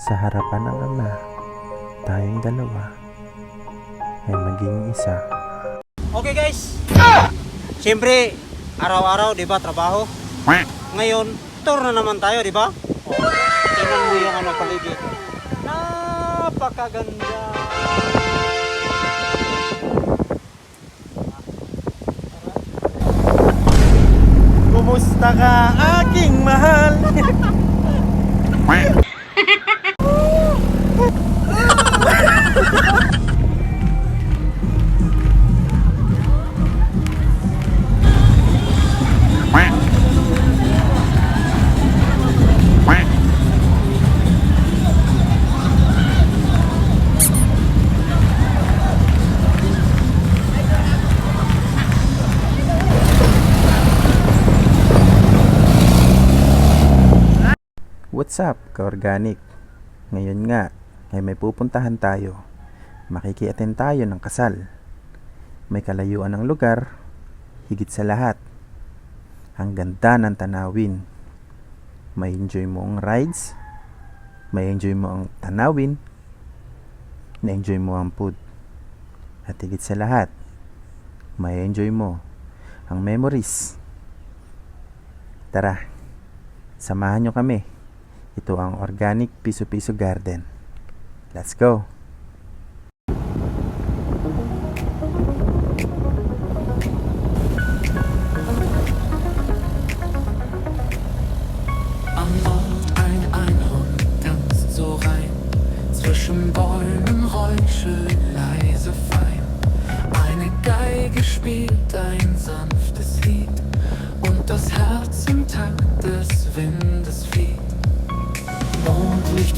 Sa harapan ng Ama, tayong dalawa ay maging isa. Okay guys. Siyempre, araw-araw, 'di ba, trabaho. Ngayon, tour na naman tayo, 'di ba? Tingnan mo yung ano paligid. Napakaganda. Kumusta ka aking mahal? What's up, ka-organic? Ngayon nga, ay may pupuntahan tayo. Makikiatin tayo ng kasal. May kalayuan ng lugar, higit sa lahat. Ang ganda ng tanawin. May enjoy mo ang rides, may enjoy mo ang tanawin, na-enjoy mo ang food. At higit sa lahat, may enjoy mo ang memories. Tara, samahan nyo kami. Ito ang Organic Piso Piso Garden. Let's go! Am Ort ein Einhorn tanzt so rein. Zwischen Bäumen räuschelt leise fein. Eine Geige spielt ein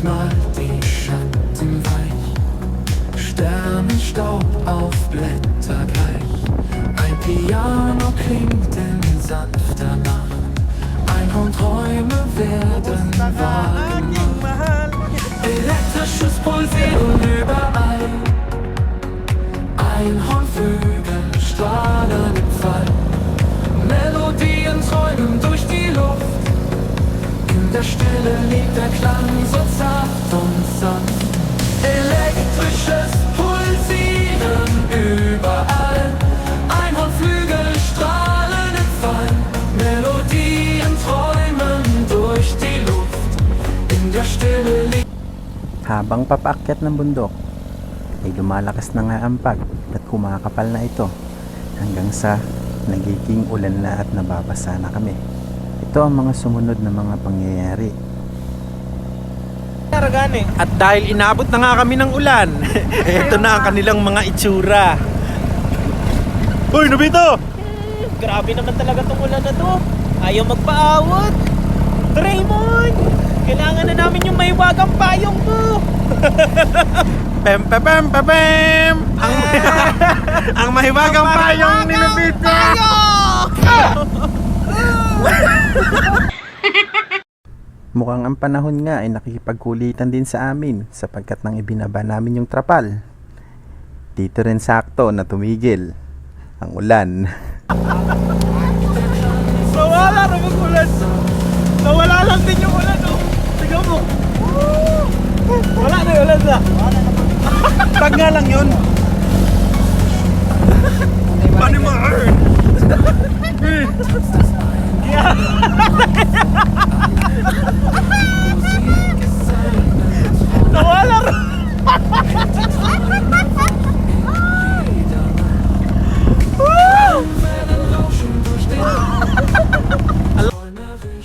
Mondlicht malt die Schatten weich. Sternenstaub auf Blätter gleich. Ein Piano klingt in sanfter Nacht. Einhornträume werden wahr Elektrisches Pulsieren überall Einhornvögel strahlen im Fall Melodien träumen durch die Luft In der Stille liegt der Klang so Habang papaakyat ng bundok, ay lumalakas na nga ang pag at kumakapal na ito hanggang sa nagiging ulan na at nababasa na kami. Ito ang mga sumunod na mga pangyayari. At dahil inabot na nga kami ng ulan, eto na ang kanilang mga itsura. Uy, Nobito! Grabe naman talaga tong ulan na to. Ayaw magpaawat. Raymond! Kailangan na namin yung may wagang payong mo. Pem pem pem pem pem! Ang, ang mahiwagang payong ni Nobito! Mukhang ang panahon nga ay nakikipagkulitan din sa amin sapagkat nang ibinaba namin yung trapal. Dito rin sakto na tumigil ang ulan. Nawala na yung ulan. Nawala lang din yung ulan. Oh. Tignan mo. Wala na yung ulan na. Tag nga lang yun.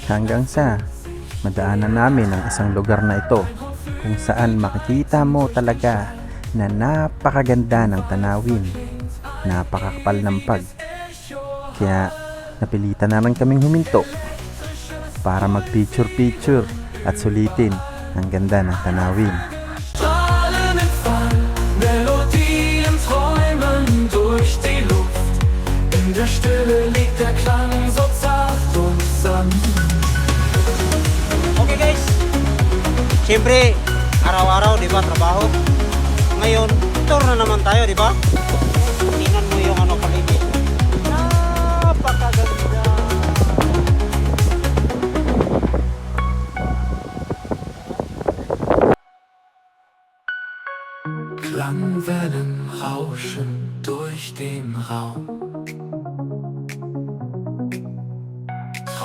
Hanggang sa madaanan namin ang isang lugar na ito kung saan makikita mo talaga na napakaganda ng tanawin, napakakapal ng pag. Kaya napilitan na rin kaming huminto para mag picture picture at sulitin ang ganda ng tanawin. Siyempre, araw-araw, di ba, trabaho. Ngayon, tour na naman tayo, di ba? Tingnan mo yung ano paligid. Napakaganda. Klangwellen rauschen durch den Raum.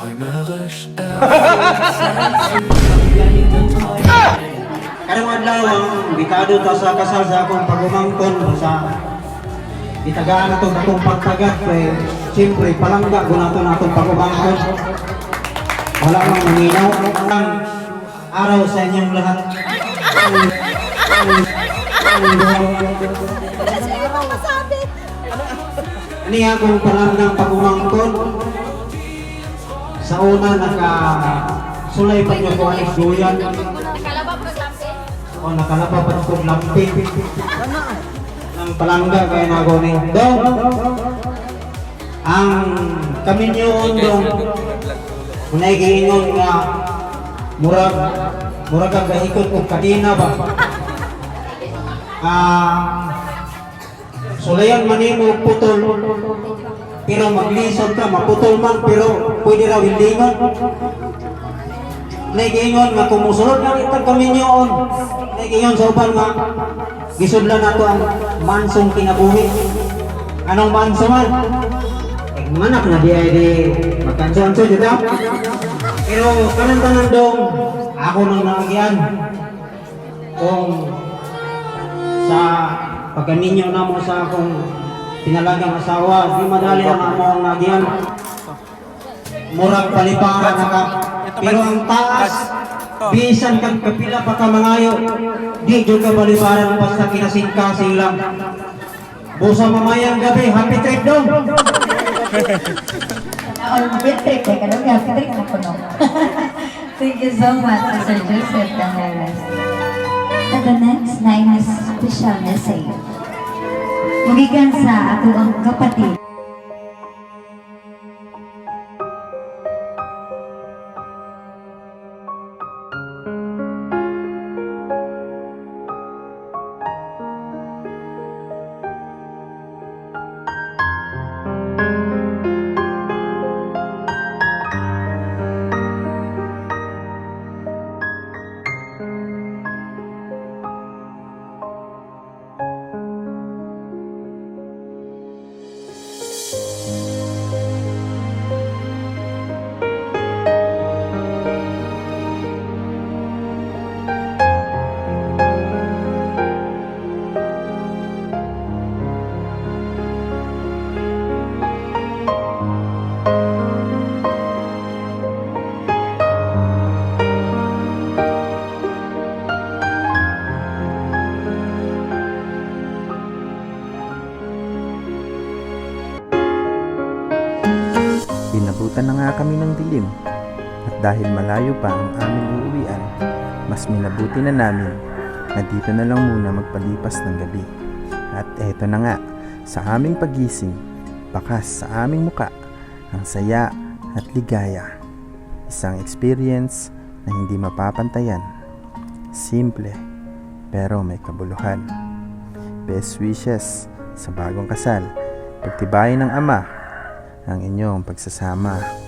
Träumerisch Karong adlaw ang bikado ta sa kasal sa akong pagumangkon sa itagaan to akong pagtagat kay siyempre palangga ko na akong pagumangkon. Wala mang maninaw ang araw sa inyong lahat. Ani akong palanggang pagumangkon sa una naka sulay pa niyo ko aning duyan o nakalapa pa niyo kong lamping. Ng palangga kaya na ako ni Dong. Ang kami niyo dong. Unay giingon nga murag murag ang gahikot og kadina ba? Ah sulayan man nimo putol pero maglisod ka maputol man pero pwede raw hilingon Nagingon nga kumusulod na itag kami niyoon. Nagingon sa uban nga gisudlan nato ang mansong kinabuhi. Anong manso man? Eh, manak na di ay di magkanso-anso dito. Pero kanan tanan dong ako nang naagyan. Kung sa pagkaminyo na mo sa akong pinalagang asawa, di madali ang amo ang nagyan. Murag paliparan na ka. Pero ang taas, bisan kang kapila pa ka mangayo, di dyan ka paliparan basta kinasingkasing lang. Busa mamayang gabi, happy trip dong! All trip eh, kada nga trip na ko no. Thank you so much, Sir Joseph Candelas. And the next nine is special message. Mugikan sa ato ang kapatid. Inabutan na nga kami ng dilim at dahil malayo pa ang aming uuwian, mas minabuti na namin na dito na lang muna magpalipas ng gabi. At eto na nga, sa aming pagising, bakas sa aming muka, ang saya at ligaya. Isang experience na hindi mapapantayan. Simple, pero may kabuluhan. Best wishes sa bagong kasal. Pagtibayin ng ama ang inyong pagsasama